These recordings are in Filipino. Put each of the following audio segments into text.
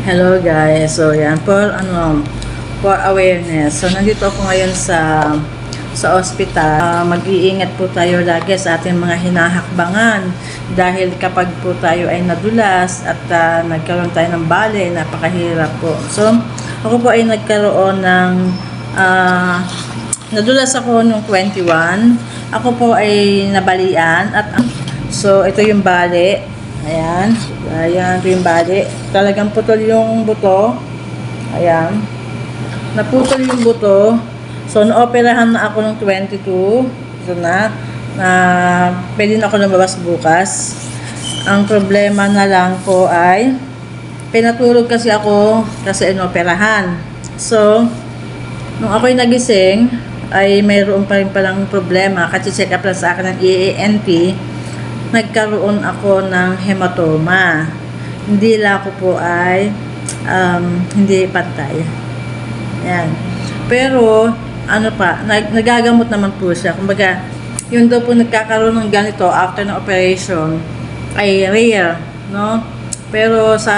Hello guys. So yan for ano for awareness. So nandito ako ngayon sa sa ospital. Ah, mag-iingat po tayo lagi sa ating mga hinahakbangan dahil kapag po tayo ay nadulas at ah, nagkaroon tayo ng bale, napakahirap po. So ako po ay nagkaroon ng ah, nadulas ako nung 21. Ako po ay nabalian at so ito yung bali. Ayan. Ayan, ito yung bali. Talagang putol yung buto. Ayan. Naputol yung buto. So, naoperahan na ako ng 22. Ito na. Na pwede na ako lumabas bukas. Ang problema na lang po ay pinatulog kasi ako kasi inoperahan. So, nung ako'y nagising, ay mayroon pa rin palang problema kasi check up lang sa akin ng EANP nagkaroon ako ng hematoma. Hindi lang ako po ay um, hindi pantay. Yan. Pero, ano pa, nag, nagagamot naman po siya. Kumbaga, yun daw po nagkakaroon ng ganito after ng operation ay rare, no? Pero sa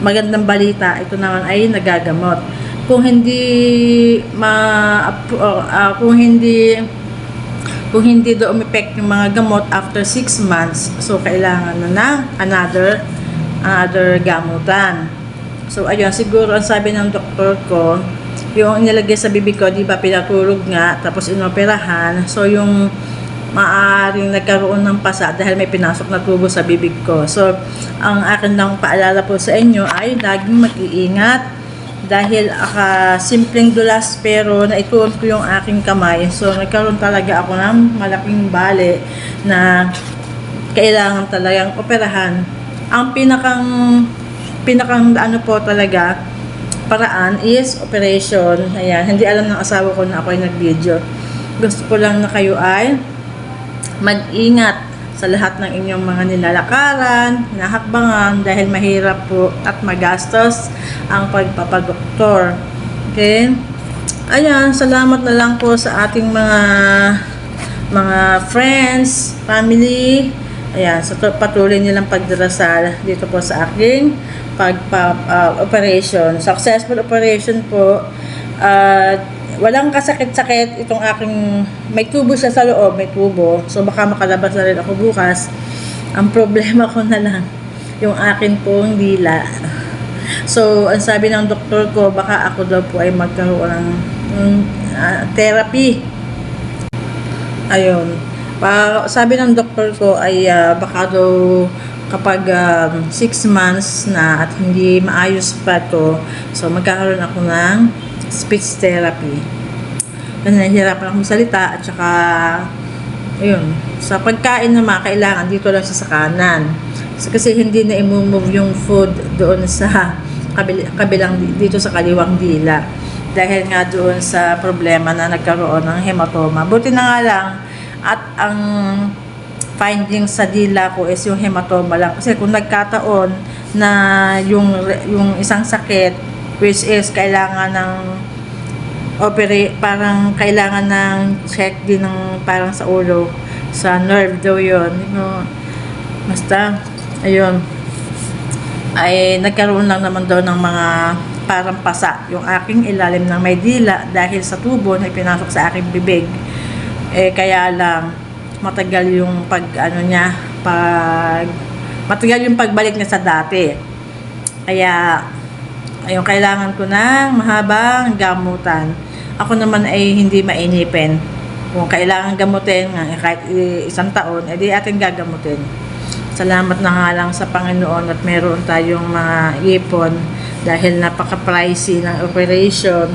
magandang balita, ito naman ay nagagamot. Kung hindi ma uh, kung hindi kung hindi do umepect yung mga gamot after 6 months, so kailangan na na another another gamutan. So ayun, siguro ang sabi ng doktor ko, yung nilagay sa bibig ko, di ba pinatulog nga, tapos inoperahan, so yung maaaring nagkaroon ng pasa dahil may pinasok na tubo sa bibig ko. So, ang akin lang paalala po sa inyo ay laging mag-iingat dahil aka simpleng dulas pero naituon ko yung aking kamay. So, nagkaroon talaga ako ng malaking bale na kailangan talagang operahan. Ang pinakang pinakang ano po talaga paraan is operation. Ayan, hindi alam ng asawa ko na ako ay nag-video. Gusto ko lang na kayo ay mag-ingat sa lahat ng inyong mga nilalakaran, nahakbangan dahil mahirap po at magastos ang pagpapadoktor. Okay? Ayan, salamat na lang po sa ating mga mga friends, family. Ayan, so, patuloy nilang pagdarasal dito po sa aking pagpa uh, operation. Successful operation po. Uh, walang kasakit-sakit itong aking may tubo siya sa loob, may tubo. So baka makalabas na rin ako bukas. Ang problema ko na lang yung akin pong dila. So, ang sabi ng doktor ko, baka ako daw po ay magkaroon ng mm, uh, therapy. Ayun. Pa, sabi ng doktor ko ay uh, baka daw kapag 6 um, months na at hindi maayos pa to, so magkakaroon ako ng speech therapy. Kasi nahihirapan akong salita at saka ayun, sa pagkain naman kailangan dito lang sa kanan. Kasi hindi na i-move yung food doon sa kabil kabilang dito sa kaliwang dila. Dahil nga doon sa problema na nagkaroon ng hematoma. Buti na nga lang at ang finding sa dila ko is yung hematoma lang. Kasi kung nagkataon na yung, yung isang sakit which is kailangan ng operate, parang kailangan ng check din ng parang sa ulo, sa nerve daw yun. No, basta, ayun, ay nagkaroon lang naman daw ng mga parang pasa yung aking ilalim ng may dila dahil sa tubo na ipinasok sa aking bibig. Eh, kaya lang, matagal yung pag, ano niya, pag, matagal yung pagbalik niya sa dati. Kaya, ayun, kailangan ko ng mahabang gamutan. Ako naman ay hindi mainipin. Kung kailangan gamutin, kahit isang taon, edi atin gagamutin. Salamat na nga lang sa Panginoon at meron tayong mga ipon dahil napaka-pricey ng operation.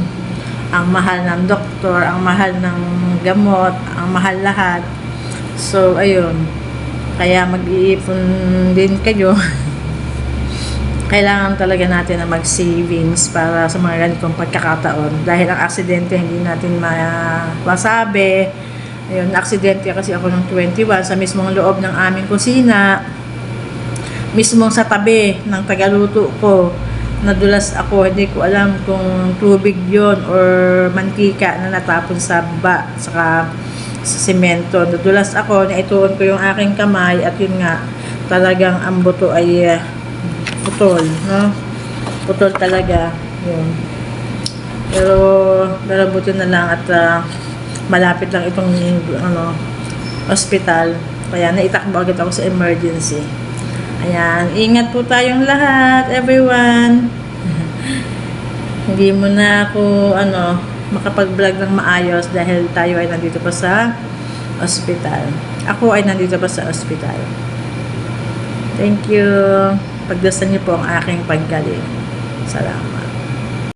Ang mahal ng doktor, ang mahal ng gamot, ang mahal lahat. So, ayun. Kaya mag-iipon din kayo. kailangan talaga natin na mag-savings para sa mga ganitong pagkakataon. Dahil ang aksidente hindi natin masabi. Ayun, aksidente kasi ako ng 21 sa mismong loob ng aming kusina. Mismong sa tabi ng tagaluto ko. Nadulas ako, hindi ko alam kung tubig yon or mantika na natapon sa baba, saka sa semento. Nadulas ako, naituon ko yung aking kamay at yun nga, talagang ang buto ay uh, putol, no? putol talaga. Yun. Pero, buti na lang at ah, malapit lang itong ano, hospital. Kaya naitakbo agad ako sa emergency. Ayan, ingat po tayong lahat, everyone. Hindi mo na ako, ano, makapag-vlog ng maayos dahil tayo ay nandito pa sa hospital. Ako ay nandito pa sa hospital. Thank you. Pagdasal niyo po ang aking paggaling. Salamat.